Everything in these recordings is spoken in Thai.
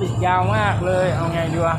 ติดยาวมากเลย เอาไงดีวะ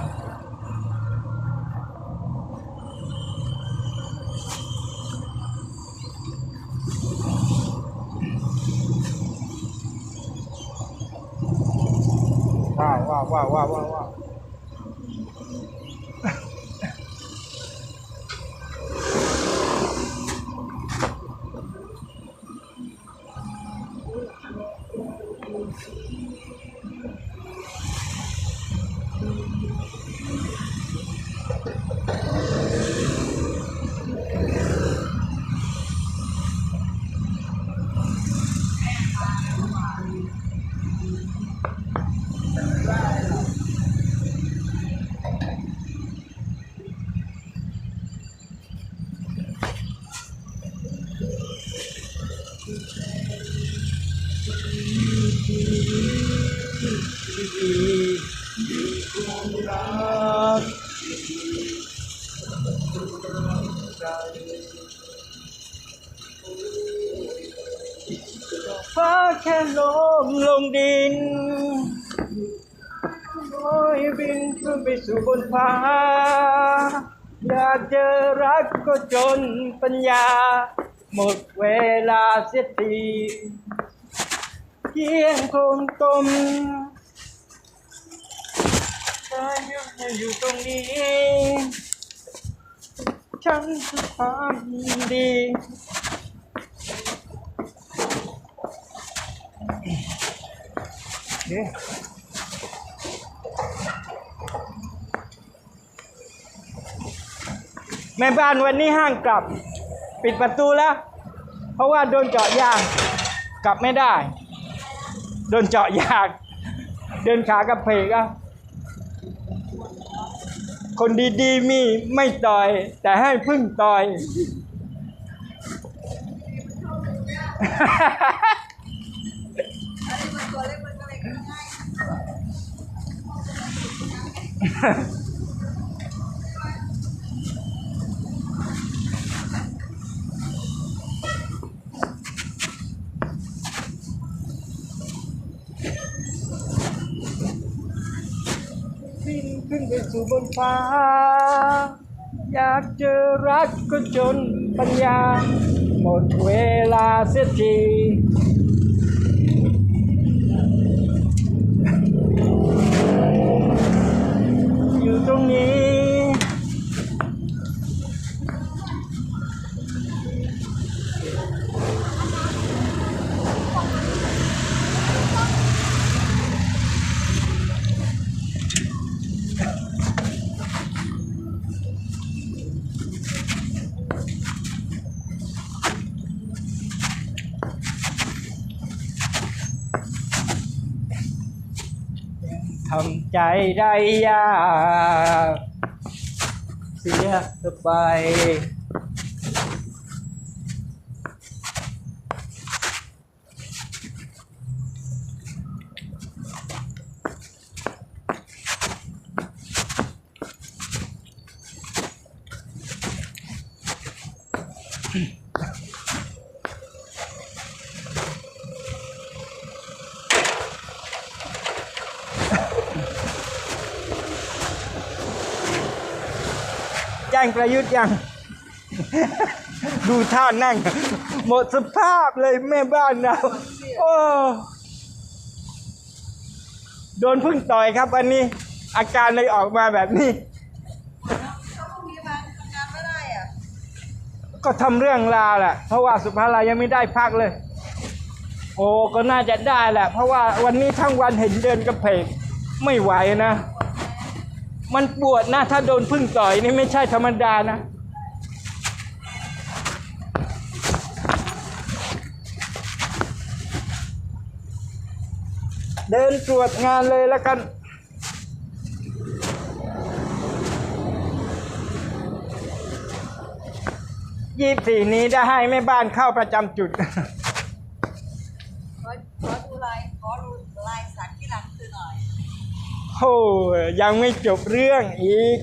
จนปัญญา หมดเวลาเสียทีเพียงคงตมเธอยังอยู่ตรงนี้ฉันคือความดีนี่ แม่บ้านวันนี้ห้างกลับ ปิดประตูแล้ว เพราะว่าโดนเจาะยางกลับไม่ได้ โดนเจาะยางเดินขากระเพกอะคนดีๆมีไม่ต่อย แต่ให้พึ่งต่อยตัวเล็กมันก็เลยง่าย บินขึ้นไปสู่บน ฟ้า อยากเจอรักก็จนปัญญา หมดเวลาเสียทีอยู่ตรงนี้ ทำ ใจได้ยาก เสียไป จ้งประยุทธ์ยัง ดูท่านั่ง หมดสภาพเลยแม่บ้านเราโอ้โดนพึ่งต่อยครับวันนี้ อาการเลยออกมาแบบนี้ถ้าพรุ่งนี้มาทำงานไม่ได้อะก็ทำเรื่องราวแหละเพราะว่าสุภาลายังไม่ได้พักเลย โอ้ก็น่าจะได้แหละ เพราะว่าวันนี้ทั้งวันเห็นเดินกระเพกไม่ไหวนะ มันปวดนะ ถ้าโดนพึ่งต่อยนี่ไม่ใช่ธรรมดานะ เดินตรวจงานเลยแล้วกันยี่สี่นี้ได้ให้แม่บ้านเข้าประจำจุด ขอขอดูลายขอดูลายสักที่หลังคือหน่อย โอ้ ยังไม่จบเรื่องอีก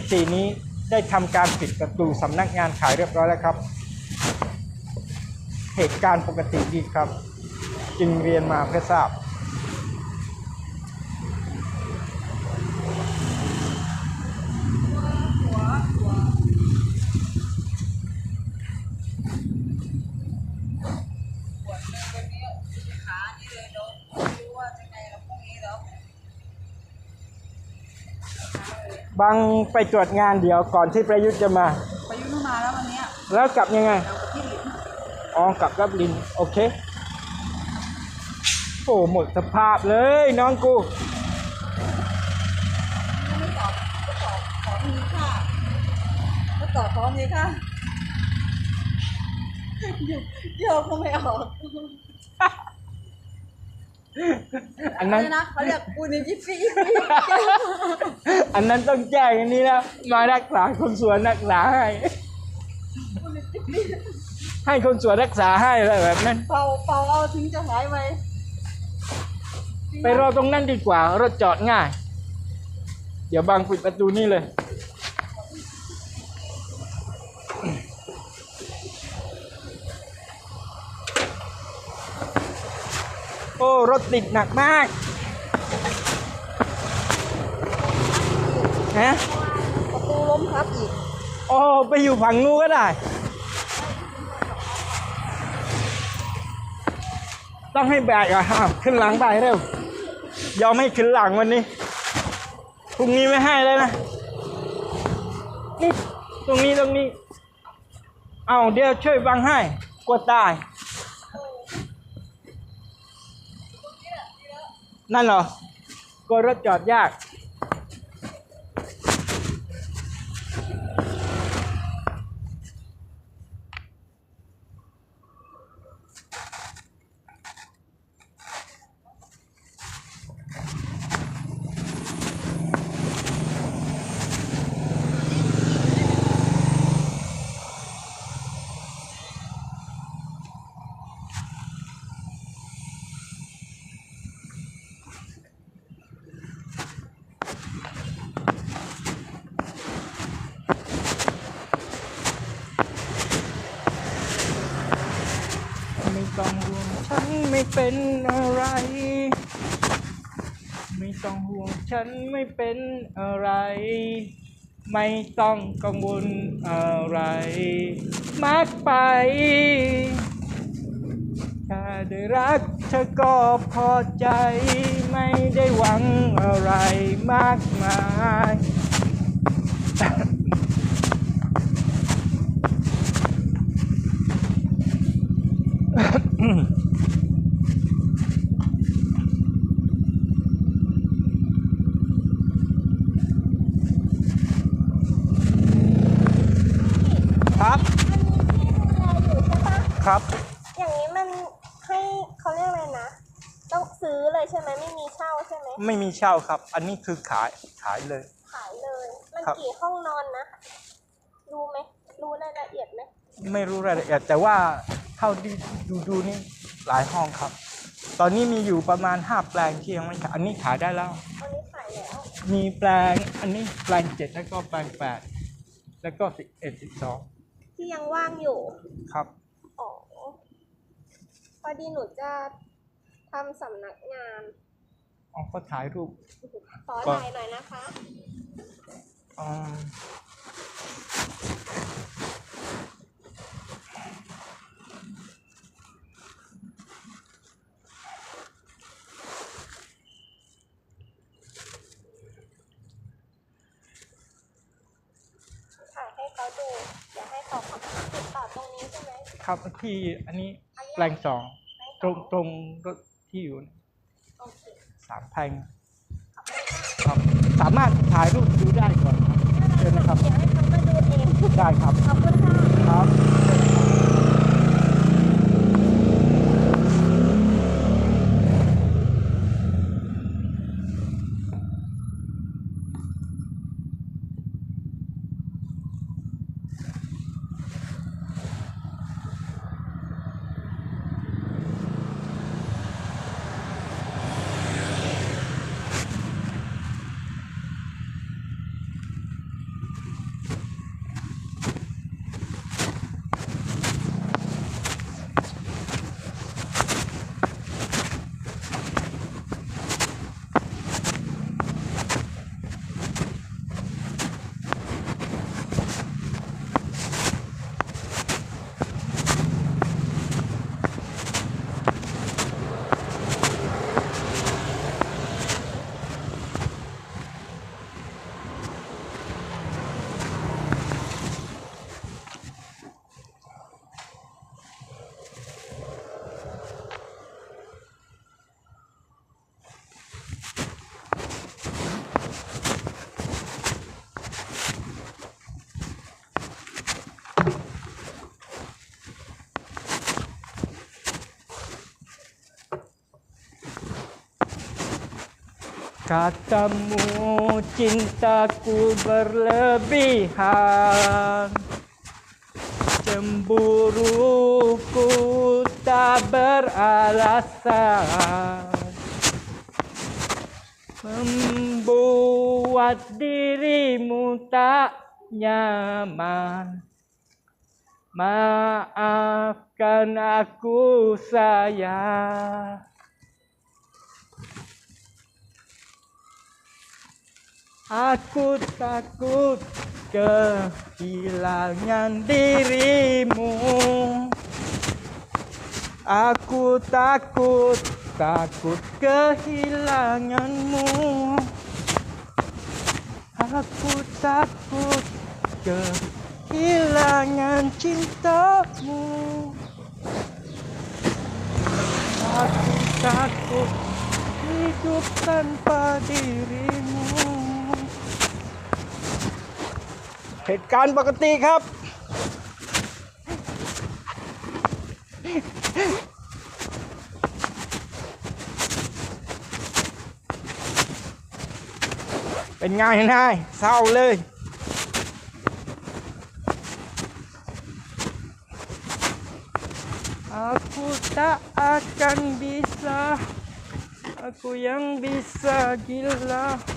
24 นี้ได้ทำการปิดประตูสำนักงานขายเรียบร้อยแล้วครับ เหตุการณ์ปกติดีครับ จึงเรียนมาเพื่อทราบ หัวหัวปวดเลยวันนี้ขานี่เลยเนาะไม่รู้ว่าจะไงเราพรุ่งนี้แล้ว บางไปตรวจงานเดี๋ยวก่อนที่ประยุทธ์จะมา ประยุทธ์มาแล้ววันเนี้ยแล้วกลับยังไง เรากับพี่หลินอ๋อกลับกับลิน โอเค โอ้หมดสภาพเลยน้องกูก็ไม่ตอบก็ตอบขอมีค่าก็ตอบพร้อมเลยค่ะโยกก็ไม่ออก อันนั้นนะเขาเรียกปูนิจิฟี่อันนั้นต้องแจ้งอันนี้นะมารักษาคนสวนรักษาให้ปูนิจิฟี่ให้คนสวนรักษาให้อะไรแบบนั้นเป่าเป่าเอาถึงจะหายไปไปรอตรงนั้นดีกว่า รถจอดง่าย เดี๋ยวบางปิดประตูนี่เลย รถติดหนักมากฮะประตูล้มทับอีกโอ้ไปอยู่ฝั่งนู้นก็ได้ ต้องให้แบกอะอ้าวขึ้นหลังไปเร็ว ยอมให้ขึ้นหลังวันนี้พรุ่งนี้ไม่ให้แล้วนะนี่ตรงนี้ตรงนี้ เอาเดี๋ยวช่วยบังให้กลัวตาย นั่นเหรอกลัวรถจอดยาก เป็นอะไร ไม่ต้องห่วงฉันไม่เป็นอะไร ไม่ต้องกังวลอะไร มากไปถ้าได้รักเธอก็พอใจ ไม่ได้หวังอะไรมากมาย ครับ ครับ อย่างนี้มันให้เขาเรียกอะไรนะ ต้องซื้อเลย ใช่ไหมไม่มีเช่าใช่ไหมไม่มีเช่าครับ อันนี้คือขายขายเลย ขายเลย มันครับ กี่ห้องนอนนะ รู้ไหมรู้รายละเอียดไหมไม่รู้รายละเอียดแต่ว่าเท่าที่ดูดูนี่หลายห้องครับ ตอนนี้มีอยู่ประมาณห้าแปลงที่ยังไม่ขายอันนี้ขายได้แล้ว วันนี้ขายแล้วมีแปลงอันนี้แปลงเจ็ดแล้วก็แปลงแปดแล้วก็สิบเอ็ดสิบสองที่ยังว่างอยู่ ครับ อ๋อ พอดีหนูจะ ทำสำนักงาน อ๋อก็ถ่ายรูป ขอก็ถ่ายหน่อยนะคะ อ๋อ ถ่ายให้เขาดู เดี๋ยวให้เขาขอติดต่อตรงนี้ใช่ไหมครับที่อันนี้อันนี้แปลงสองให้ตรงเขาตรงรถ ที่อยู่โอเคสามแพลงครับสามารถถ่ายรูปดูได้ก่อนครับเชิญนะครับเดี๋ยวให้เขามาดูเองได้ครับขอบคุณค่ะครับ Katamu cintaku berlebihan. Cemburuku tak beralasan. Membuat dirimu tak nyaman. Maafkan aku sayang Aku takut kehilangan dirimu. Aku takut, takut kehilanganmu. Aku takut kehilangan cintamu. Aku takut hidup tanpa dirimu เหตุการณ์ปกติครับ เป็นไงนายเศร้าเลย Aku tak akan bisa Aku yang bisa gila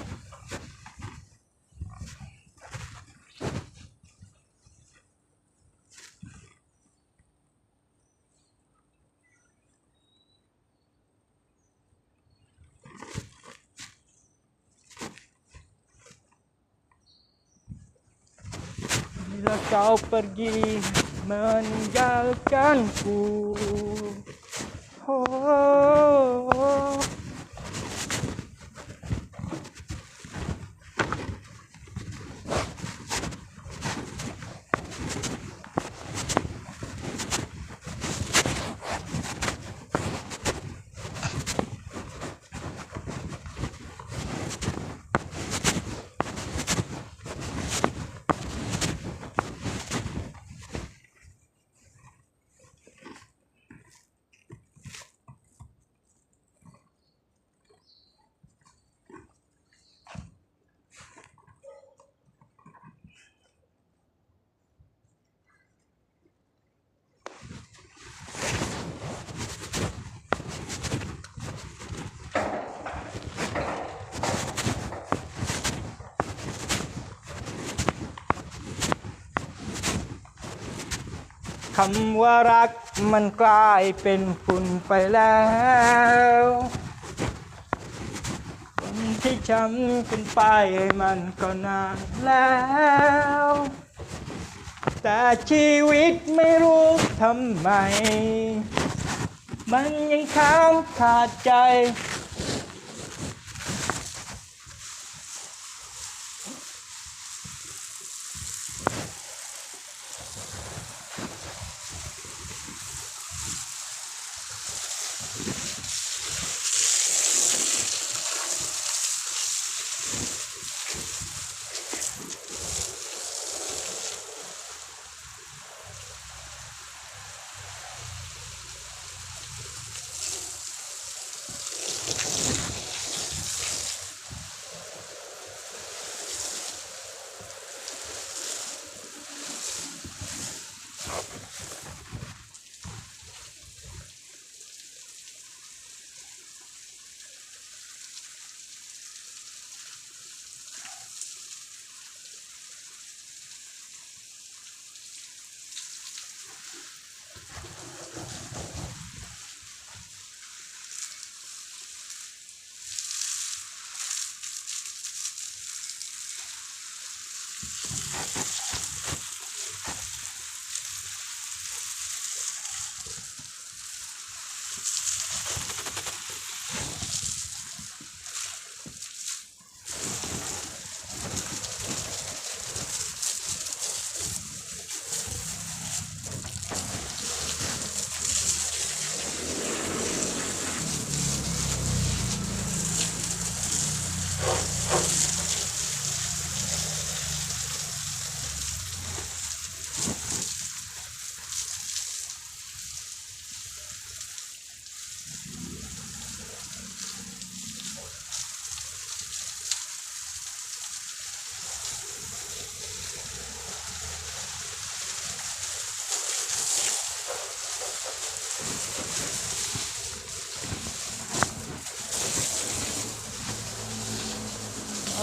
kau pergi meninggalkanku oh. oh, oh. คำว่ารักมันกลายเป็นฝุ่นไปแล้วคนที่ช้ำกันไปมันก็นานแล้ว แต่ชีวิตไม่รู้ทำไม มันยังค้างขาดใจ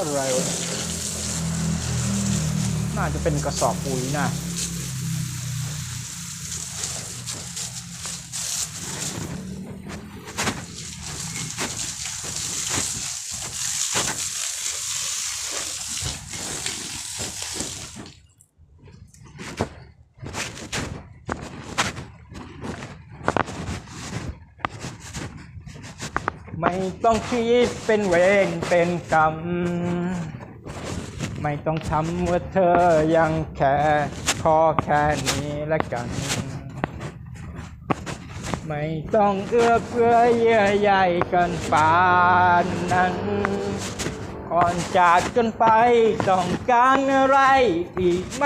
อะไรน่าจะเป็นกระสอบปุ๋ยนะ ไม่ ต้องคิดเป็นเวรเป็นกรรม ไม่ต้องทำเมื่อเธอยังแค่พอแค่นี้ละกัน ไม่ต้องเอื้อเฟื้อเยื่อใยกันปานนั้นก่อนจากกันไปต้องการอะไรอีกไหม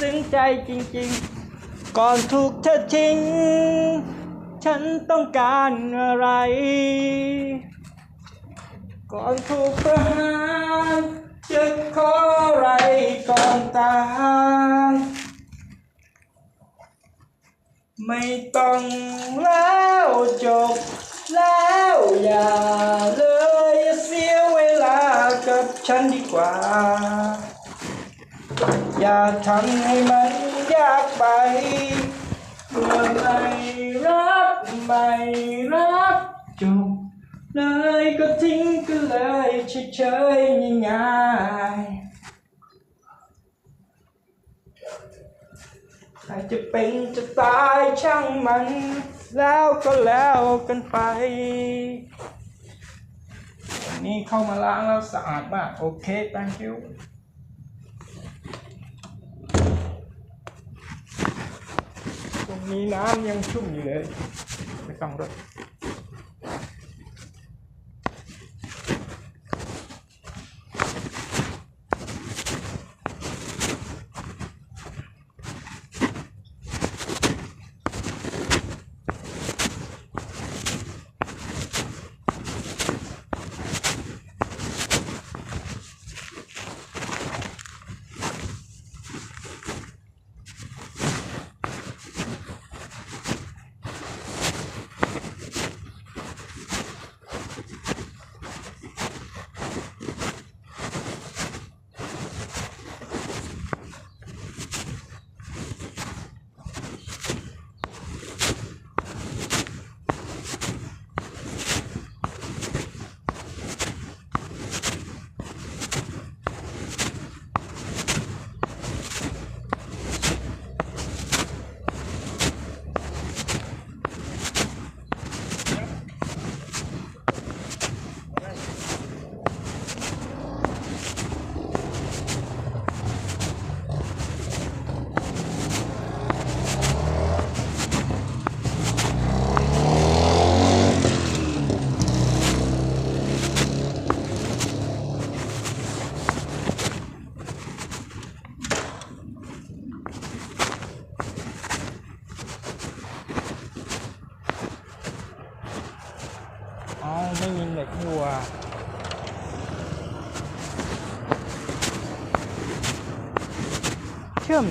ซึ้งใจจริงๆ ก่อนถูกเธอทิ้ง ฉันต้องการอะไร ก่อนถูกประหารจะขออะไรก่อนตายไม่ต้องแล้วจบแล้วอย่าเลยเสียเวลากับฉันดีกว่า อย่าทำให้มันยากไปเมื่อไม่รัก ไม่รักจบเลยก็ทิ้งกันเลยเฉยๆง่ายๆใครจะเป็นจะตายช่างมัน แล้วก็แล้วกันไปวันนี้เข้ามาล้างแล้วสะอาดมาก โอเค thank you ตรงนี้น้ำยังชุ่มอยู่เลย ไม่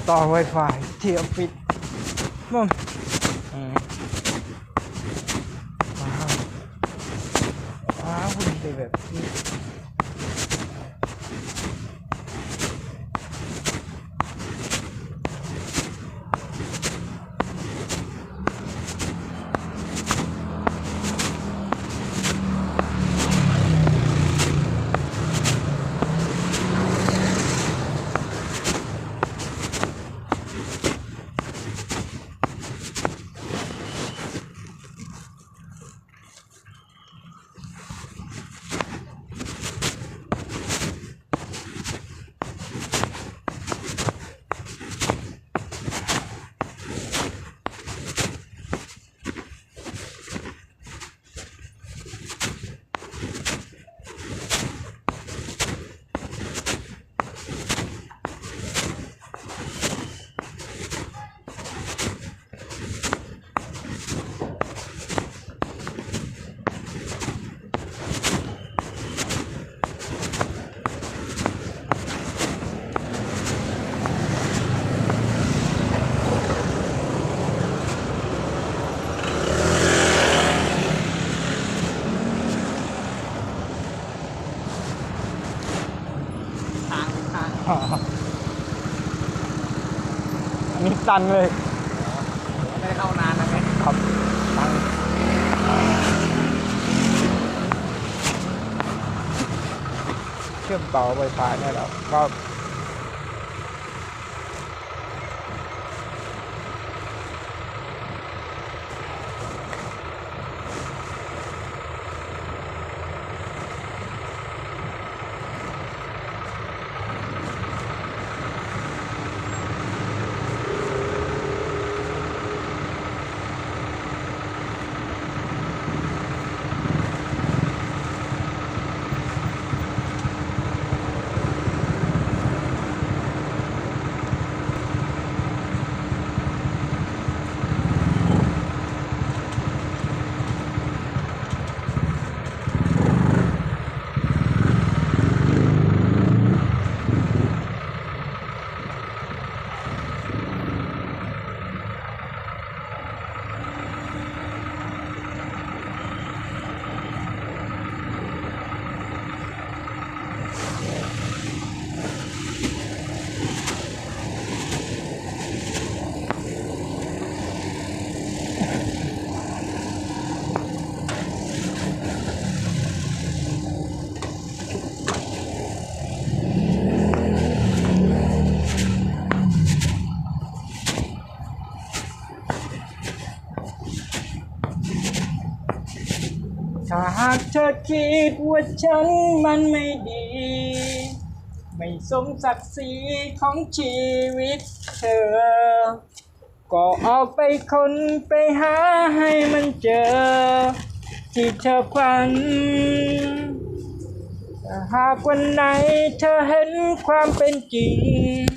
ต่อ Wi-Fi ที่ออฟฟิศมั่ง นี่ตันเลยไม่ได้เข้านานนะเนี่ยครับตันเชื่อมต่อไฟฟ้าเนี่ยแหละก็ คิดว่าฉันมันไม่ดี ไม่สมศักดิ์ศรีของชีวิตเธอ ก็ออกไปคนไปหาให้มันเจอ ที่เธอฝันหากวันไหนเธอเห็นความเป็นจริง